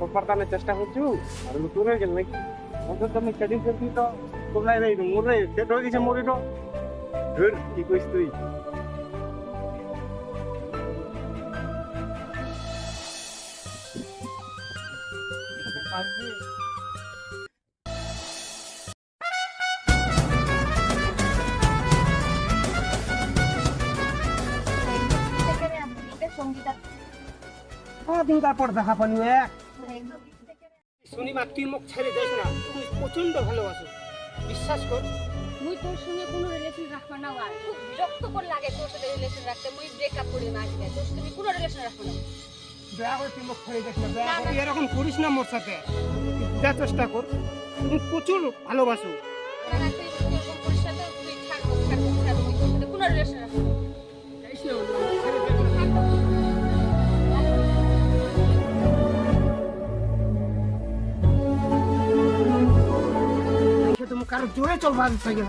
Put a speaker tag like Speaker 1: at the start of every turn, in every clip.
Speaker 1: এনেছু প্রপারতানে চেষ্টা করছু আর নতুন হয়ে গেল নাকি? অন্তত আমি কেদিন করছি তো তোমরা এই মোরে সেট হয়ে গেছে মোরে তো। ধর কি কইস তুই?
Speaker 2: সঙ্গীতা।
Speaker 1: দিন তারপর দেখা পানি এক
Speaker 3: শনিবার তুই মুখ ছেড়ে যাস না তুই প্রচণ্ড ভালোবাসো। বিশ্বাস কর
Speaker 2: মুই তোর সঙ্গে কোনো রিলেশন রাখব না আর খুব বিরক্ত করে লাগে তোর সাথে রিলেশন রাখতে মুই ব্রেকআপ করি না আজকে তোর সাথে আমি কোনো রিলেশন রাখব না
Speaker 3: দয়া করে তুই মুখ ছেড়ে যাস না দয়া করে এরকম করিস না মোর সাথে যা চেষ্টা কর তুমি প্রচুর ভালোবাসো। তুমি কারও জোরে চলবা থাকে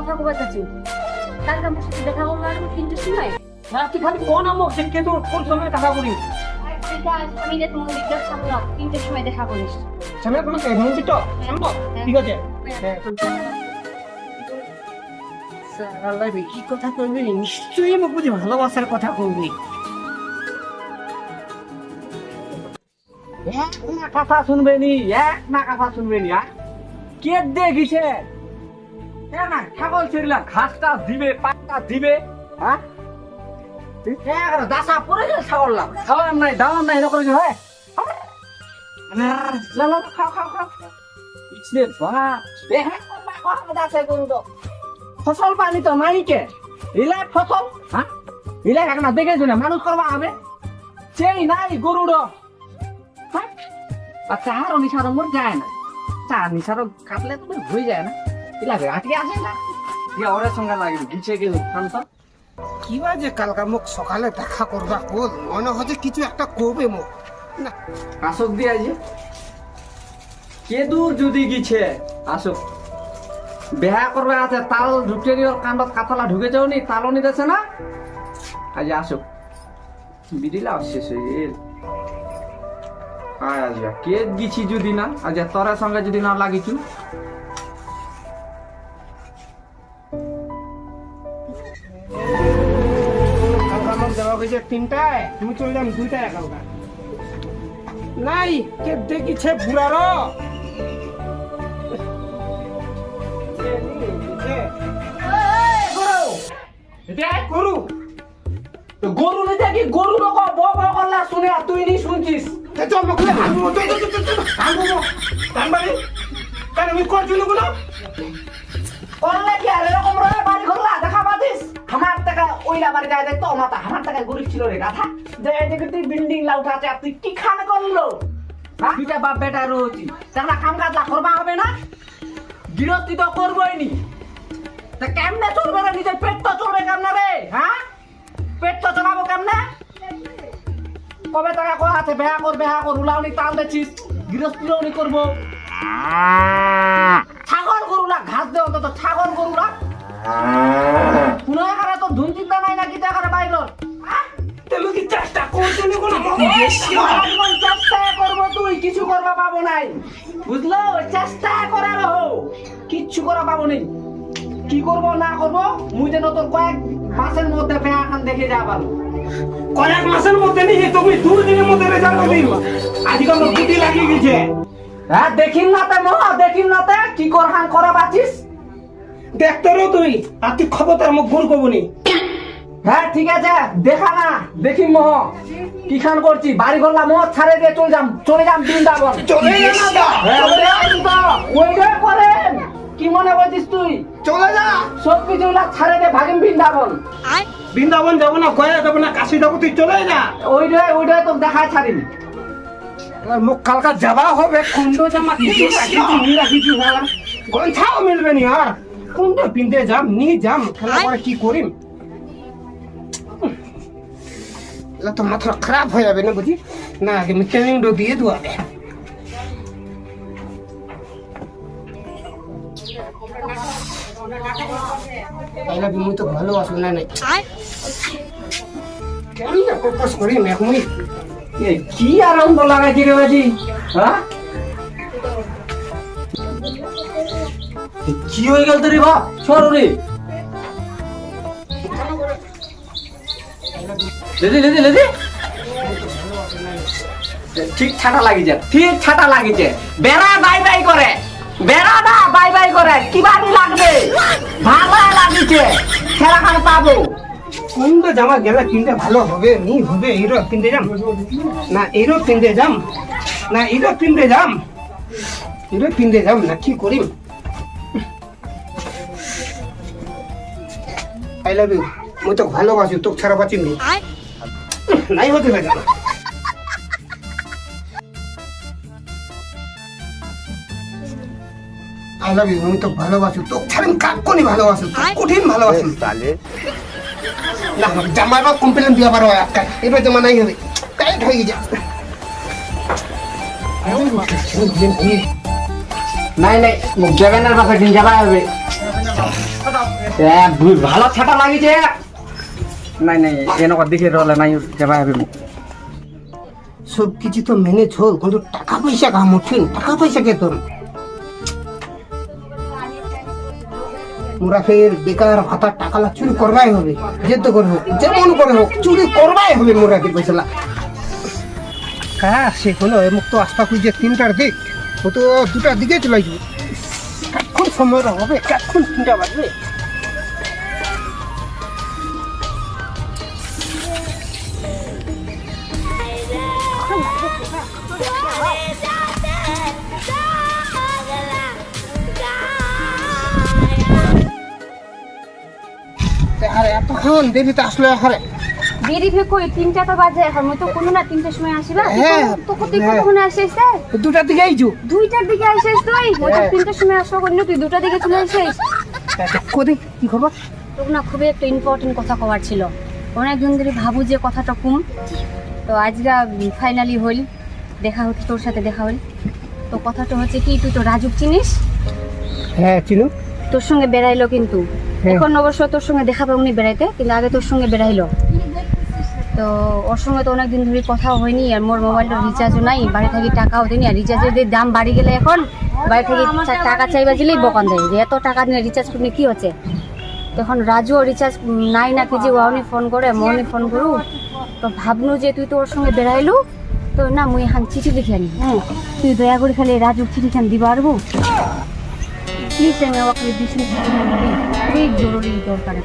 Speaker 2: কথা কবে চাচ্ছি কালকে আমার সাথে দেখা করল আর তিনটের সময়
Speaker 3: হ্যাঁ তুই খালি কোন আমক যে কে তোর কোন সময়
Speaker 2: আমি যে না তিনটের সময় দেখা করিস।
Speaker 3: সামনে তোমাকে মন্দির তো সম্ভব ঠিক আছে। কি কথা নিশ্চয়ই বুঝি ভালোবাসার কথা এক না কথা শুনবে নি এক না কথা শুনবে নি আর কে দেখিছে? না হ্যাঁ হয় গরু তো ফসল পানি তো নাই কে ইলাই ফসল হ্যাঁ? ইলাই এখন দেখেছ না, মানুষ করবা হবে? সেই নাই হ্যাঁ? আর চাহারও নিশারও মোর যায় না। চা নিশারও কাটলে তো হয়ে যায় না। ইলাকে আটকে আসে না দিয়ে ওরের সঙ্গে লাগবে গুছিয়ে গেল শান্ত
Speaker 4: কিবা যে কালকা মোক সকালে দেখা করবা কল মনে হচ্ছে কিছু একটা করবে মোক না
Speaker 3: আসক দিয়ে আজ কে দূর যদি গিছে আসক বেহা করবে আছে তাল ঢুকে দিও কাণ্ডত কাতলা ঢুকে যাও নি তালও নি দেছে না আজ আসক বিদিলা শেষ হয়ে গেল আয় আজ কে গিছি যদি না আজ তোর সঙ্গে যদি না লাগিছু
Speaker 4: হয়েছে তিনটায়? তুমি চলে যাম দুইটায় কালকা নাই কে দেখিছে বুড়ার?
Speaker 3: গরু। তো গরু নি দেখি গরু লোক করলা শুনে আর তুই নি শুনছিস।
Speaker 4: চল আনব আনব কারণ আমি
Speaker 3: করলে কি আর এরকম রয়ে বাড়ি আমার টাকা ওইলা বাড়ি যায় দেখতো মাথা আমার টাকা গরিব ছিল রে গাথা যে এদিকে তুই বিল্ডিং লাউটা আছে তুই কি খানে করল? হ্যাঁ? দুইটা বাপ বেটা রয়েছি। তাহলে কাম কাজ করবা হবে না? গৃহস্থী তো করবোই নি। তা কেমনে চলবে রে? নিজের পেট তো চলবে কেমনে রে? হ্যাঁ? পেট তো চলাবো কেমনে? কবে টাকা কো আছে বেহা কর বেহা কর উলাউনি তাল দেছিস গৃহস্থী উনি করব। ছাগল গরুলা ঘাস দে অন্তত ছাগল গরুলা কোনো এখানে তো ধুন চিন্তা নাই নাকি তো এখানে
Speaker 4: তুমি কি চেষ্টা
Speaker 3: চেষ্টা করব তুই? কিছু করবা পাবো নাই। বুঝলো? চেষ্টা করার হো। কিচ্ছু করা পাবো নেই। কি করব না করব? মুই যেন তোর কয়েক মাসের মধ্যে বেয়া খান দেখে যা পারো
Speaker 4: কয়েক মাসের মধ্যে নিয়ে তুমি দুদিনের মধ্যে রেজাল্ট দিন আজকে আমার গুটি লাগিয়ে গেছে।
Speaker 3: হ্যাঁ দেখিন না তে মো দেখিন না তে। কি কর হান করা পাচ্ছিস
Speaker 4: দেখতে রো তুই আর তুই খবরদার মুখ ভুল করব
Speaker 3: হ্যাঁ ঠিক আছে দেখা না। দেখি মোহ কি খান করছি? বাড়ি ঘরলা মোহ ছাড়ে দিয়ে চলে যাম চলে যাম বৃন্দাবন।
Speaker 4: চলে দা।
Speaker 3: হ্যাঁ, ওইটাই করেন। কি মনে করছিস তুই?
Speaker 4: চলে যা।
Speaker 3: সব কিছু ছাড়ে দিয়ে ভাগিম বৃন্দাবন।
Speaker 4: বৃন্দাবন যাব না গয়া যাব না কাশি যাব তুই চলে যা।
Speaker 3: ওইটাই ওইটাই তো দেখা ছাড়িনি।
Speaker 4: মুখ কালকা যাবা হবে কুন্ড জামা কিছু রাখিছি নি রাখিছি গন্থাও মিলবে নি আর। কুন্ড পিনতে যাম নি যাম খেলা করে কি করিম? এলা তো মাথা খারাপ হয়ে যাবে না বুঝি? না আগে ডো দিয়ে তাইলে তো ভালো আছো না নাই কেন না প্রপোজ করিম এক মুই
Speaker 3: এ, কি আনন্দ লাগাইছি রে বাজি হ্যাঁ? কি হয়ে গেল তোর বাপ? সর রে লেদি লেদি লেদি ঠিক ছাটা লাগিছে ঠিক ছাটা লাগিছে বেড়া বাই বাই করে, বেড়া না বাই বাই করে কি বাড়ি লাগবে? ভালো লাগিছে খেলা খান পাবো।
Speaker 4: কোনটা জামা গেলে কিনতে ভালো হবে, নি হবে এইরো কিনতে যাম। না এইরো কিনতে যাম। না এইরো কিনতে যাম। এইরো কিনতে যাম, না, কি করিম? আই লাভ ইউ মুই তো ভালোবাসি তোকে ছাড়া বাঁচিম নি। নাই হতে না। আই লাভ ইউ আমি তো ভালোবাসি তোকে ছাড়া আমি কাকুনি ভালোবাসি তোকে কঠিন ভালোবাসি। না জামাই বা কমপ্লেন দিয়া পারো আজকাল। এবার জমা নাই হবে। টাইট হয়ে গেছে।
Speaker 3: নাই নাই জগনের বাসা দিন যাবা হবে। ভালো ছাটা লাগিছে নাই নাই এনেকুৱা দেখি রলে নাই যাবা হবে
Speaker 4: সব কিছু তো মেনে চল কিন্তু টাকা পয়সা কাম উঠিন টাকা পয়সা কে তোর? মোরা ফের বেকার ভাতা টাকা লা চুরি করবাই হবে যেতে করব যেমন করে হোক চুরি করবাই হবে মোরা কি পয়সা লা হ্যাঁ সে হলো? এমুক তো করি যে তিনটার দিক ও তো দুটার দিকে চলে সময় হবে কখন তিনটা বাজবে আরে এতক্ষণ দেরিতে আসলে আরে
Speaker 2: দেরি তিনটা তো বাজে এখন। তো কোনো না তিনটার সময় আসিবা
Speaker 4: হ্যাঁ,
Speaker 2: তো কত
Speaker 4: হ্যাঁ।
Speaker 2: আসিস
Speaker 4: দুটার দিকে আইছু
Speaker 2: দুইটার দিকে আসিস তুই? তো
Speaker 4: হ্যাঁ।
Speaker 2: তিনটার সময় করি তুই দুটার দিকে চলে আসিস।
Speaker 4: কোদি কি খবর?
Speaker 2: তোর না খুবই একটা ইম্পর্টেন্ট কথা কবার ছিল। ধরে ভাবু যে কথাটা কম। তো আজকে ফাইনালি হইল। দেখা হচ্ছে তোর সাথে দেখা হইল। তো কথাটা হচ্ছে কি তুই তো রাজুক চিনিস?
Speaker 4: হ্যাঁ চিনু।
Speaker 2: তোর সঙ্গে বেড়াইলো কিন্তু। এখন অবশ্য তোর সঙ্গে দেখা পাবনি বেড়াইতে কিন্তু আগে তোর সঙ্গে বেড়াইলো। তো ওর সঙ্গে তো অনেকদিন ধরে কথাও হয়নি আর মোর মোবাইলটা রিচার্জও নাই, বাড়ি থেকে টাকাও দেয়নি। আর রিচার্জের যে দাম বাড়ি গেলে এখন, বাড়ি থেকে টাকা চাইবা দিলেই বকান দেয়। যে এত টাকা নিয়ে রিচার্জ করলে কি হচ্ছে? তখন রাজুও রিচার্জ নাই না যে ওয়ানি ফোন করে, মনি ফোন করু। তো ভাবনু যে তুই তো ওর সঙ্গে বেড়াইলু, তো না মুই এখন চিঠি লিখে আনি। হ্যাঁ তুই দয়া করে খালি রাজুর চিঠি খান দিবা পারব? প্লিজ আমি ওকে দিস জরুরি দরকার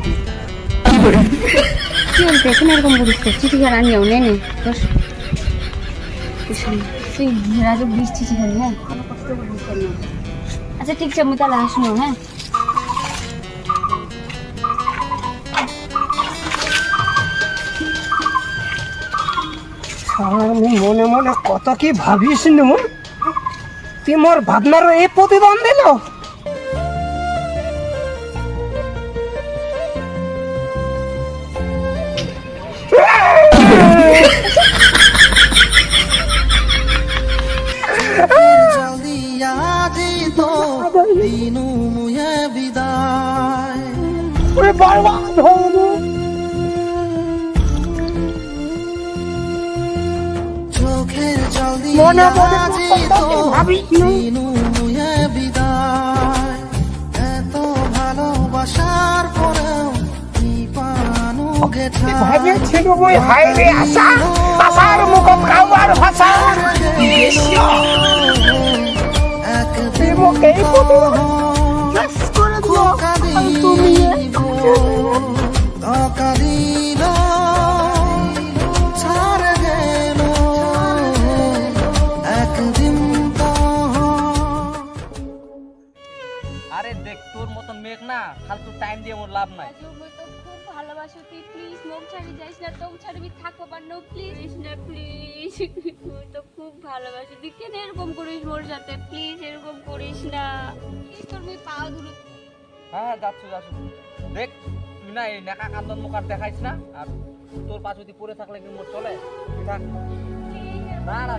Speaker 2: বলতে এখানে এরকম বলিস তো চিঠি খান আনিও নে নে তোর তুই রাজু বিশ চিঠি খান হ্যাঁ করিস আচ্ছা ঠিক আছে আমি তাহলে আসব হ্যাঁ
Speaker 4: মনে মনে কত কি ভাবিস নু তুই মোর ভাবনার এই প্রতিদান দিল নু
Speaker 5: বিদায়। এত ভালোবাসা
Speaker 4: করেও পানুগে
Speaker 5: ভাবে ছিল বই আশা আশার ভাষা।
Speaker 3: না
Speaker 6: প্লিজ না প্লিজ তুই তো খুব ভালোবাসি। তুই কেন এরকম করিস মোর সাথে? প্লিজ এরকম করিস না। প্লিজ তোর পা ধরে
Speaker 3: হ্যাঁ হ্যাঁ যাচ্ছ যাচ্ছ। দেখ তুই না এই নেকা কান্দন মুখ আর দেখাইস না? আর তোর পা যদি পড়ে থাকলে কি মোর চলে? থাক। না না।